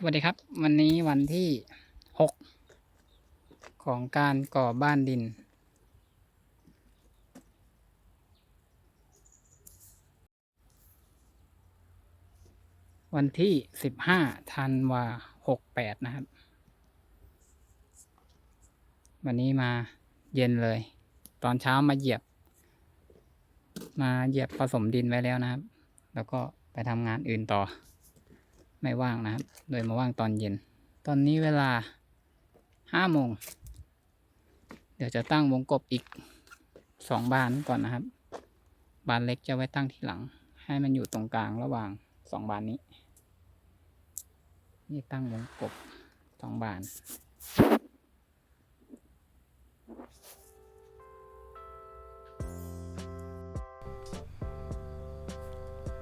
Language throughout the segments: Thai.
สวัสดีครับ วันนี้วันที่หกของการก่อบ้านดิน วันที่สิบห้าธันวาหกแปดนะครับ วันนี้มาเย็นเลย ตอนเช้ามาเหยียบ มาเหยียบผสมดินไว้แล้วนะครับ แล้วก็ไปทำงานอื่นต่อ ไม่ว่างนะครับ โดยมาว่างตอนเย็น ตอนนี้เวลาห้าโมง เดี๋ยวจะตั้งวงกบอีกสองบานก่อนนะครับ บานเล็กจะไว้ตั้งที่หลัง ให้มันอยู่ตรงกลางระหว่างสองบานนี้ นี่ตั้งวงกบสองบาน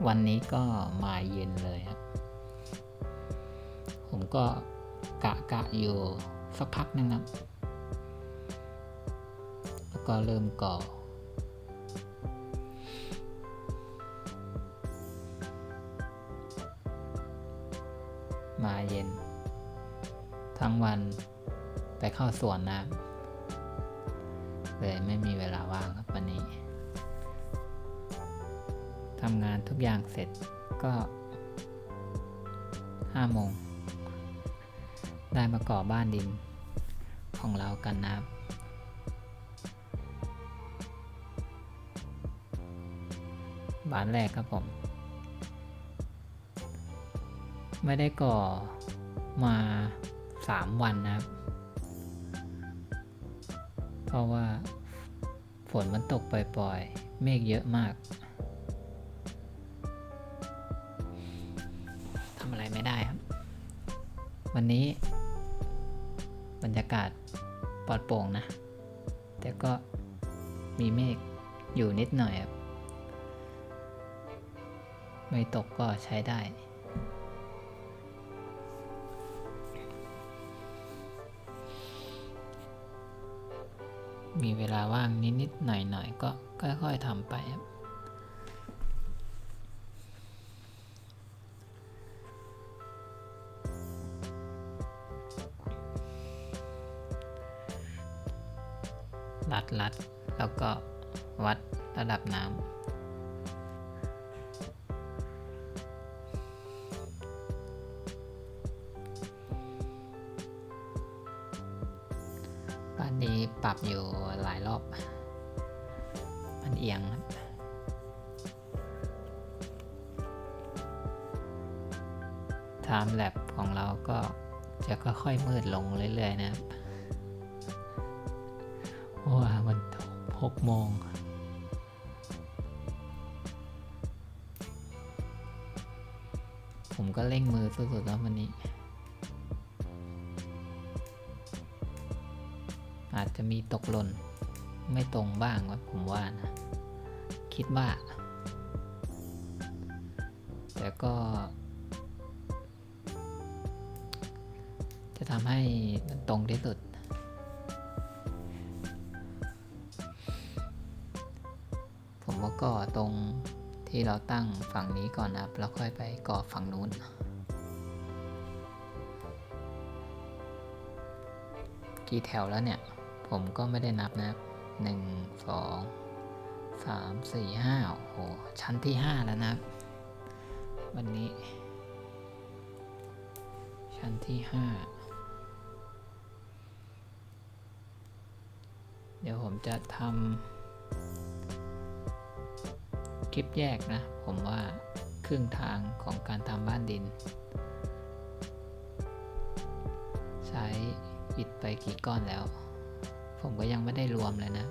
วันนี้ก็มาเย็นเลยครับ ผมก็กะกะอยู่สักพักหนึงครับ แล้วก็เริ่มก่อ มาเย็น ทั้งวันไปเข้าสวนน้ำเลยไม่มีเวลาว่างครับวันนี้ทำงานทุกอย่างเสร็จก็ห้าโมง ได้มาก่อบ้านดินของเรากันนะครับ บ้านแรกครับผม ไม่ได้ก่อมาสามวันนะครับ เพราะว่าฝนมันตกปล่อยๆ เมฆเยอะมากทำอะไรไม่ได้ครับ วันนี้ บรรยากาศปลอดโปร่งนะ แต่ก็มีเมฆอยู่นิดหน่อยครับ ไม่ตกก็ใช้ได้ มีเวลาว่างนิดๆหน่อยๆก็ค่อยๆทำไปครับ ดรัด แล้วก็วัดระดับน้ำบ้านนี้ปรับอยู่หลายรอบ มันเอียงครับไทม์แลบของเราก็จะค่อยๆมืดลงเรื่อยๆนะครับ ว่ามันหกโมงผมก็เร่งมือสุดๆแล้ววันนี้ อาจจะมีตกหล่นไม่ตรงบ้างว่าผมว่านะ คิดว่า แต่ก็ จะทำให้มันตรงที่สุด มก็ก่อตรงที่เราตั้งฝั่งนี้ก่อนนะครับ แล้วค่อยไปก่อฝั่งนู้น กี่แถวแล้วเนี่ย ผมก็ไม่ได้นับนะครับหนึ่งสองสามสี่ห้าโอ้โห ชั้นที่ห้าแล้วนะครับ วันนี้ ชั้นที่ห้าเดี๋ยวผมจะทำ ลิปแยกนะ ผมว่าครึ่งทางของการทำบ้านดิน ใช้อิฐไปกี่ก้อนแล้ว ผมก็ยังไม่ได้รวมเลยนะ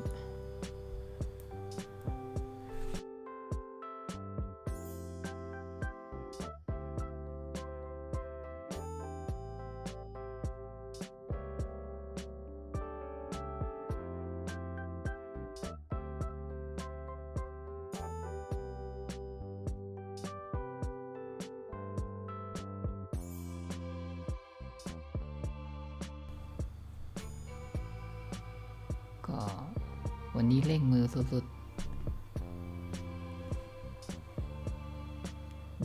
ก็วันนี้เร่งมือสุดๆ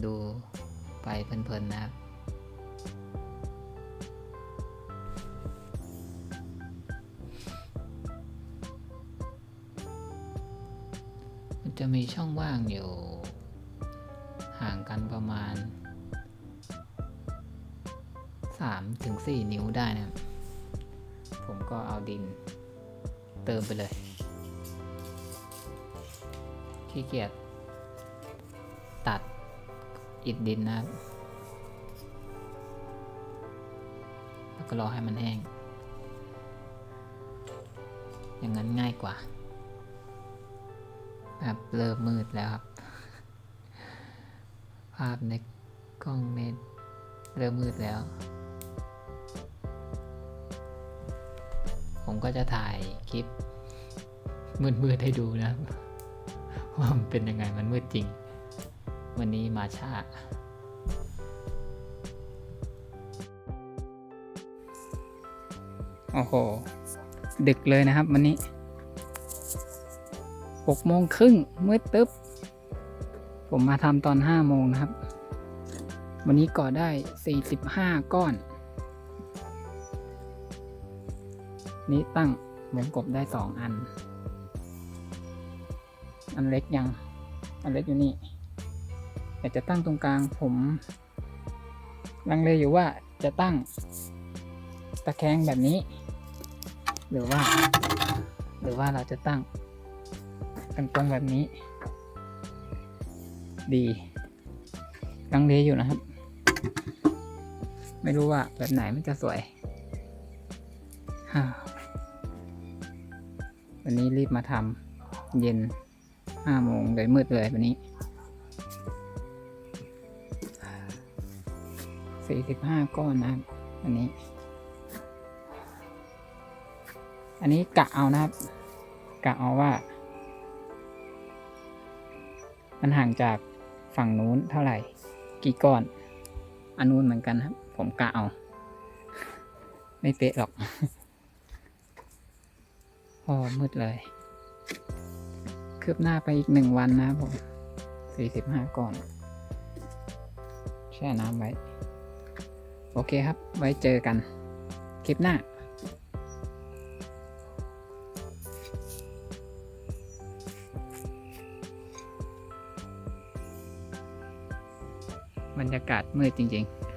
ดูไปเพลินๆนะมันจะมีช่องว่างอยู่ ห่างกันประมาณ 3-4 นิ้วได้นะ ผมก็เอาดิน เติมไปเลยขี้เกียจตัดอิดดินนะครับแล้วก็รอให้มันแห้ง อย่างนั้นง่ายกว่าครับเริ่มมืดแล้วครับ ภาพในกล้องเน็ตเริ่มมืดแล้ว ผมก็จะถ่ายคลิป มืดๆให้ดูนะว่ามันเป็นยังไงมันมืดจริง วันนี้มาช้าโอ้โห ดึกเลยนะครับวันนี้หกโมงครึ่งมืดตึ๊บ ผมมาทำตอนห้าโมงนะครับ วันนี้ก่อได้สี่สิบห้าก้อน นี้ตั้งวงกบได้สองอัน อันเล็กยัง อันเล็กอยู่นี่แต่จะตั้งตรงกลางผมลังเลอยู่ว่าจะตั้งตะแคงแบบนี้ หรือว่า หรือว่าเราจะตั้งกันตรงแบบนี้ ดีลังเลอยู่นะครับ ไม่รู้ว่าแบบไหนมันจะสวยฮ่า วันนี้รีบมาทำเย็นห้าโมงเลยมืดเลยวันนี้สี่สิบห้าก้อนนะครับอันนี้ อันนี้กะเอานะครับ กะเอาว่า มันห่างจากฝั่งนู้นเท่าไหร่ กี่ก้อน อันนู้นเหมือนกันครับ ผมกะเอา ไม่เป๊ะหรอก อมืดเลย คืบหน้าไปอีกหนึ่งวันนะผมสี่สิบห้าก้อน แช่น้ำไว้ โอเคครับ ไว้เจอกัน คลิปหน้าบรรยากาศมืดจริง ๆ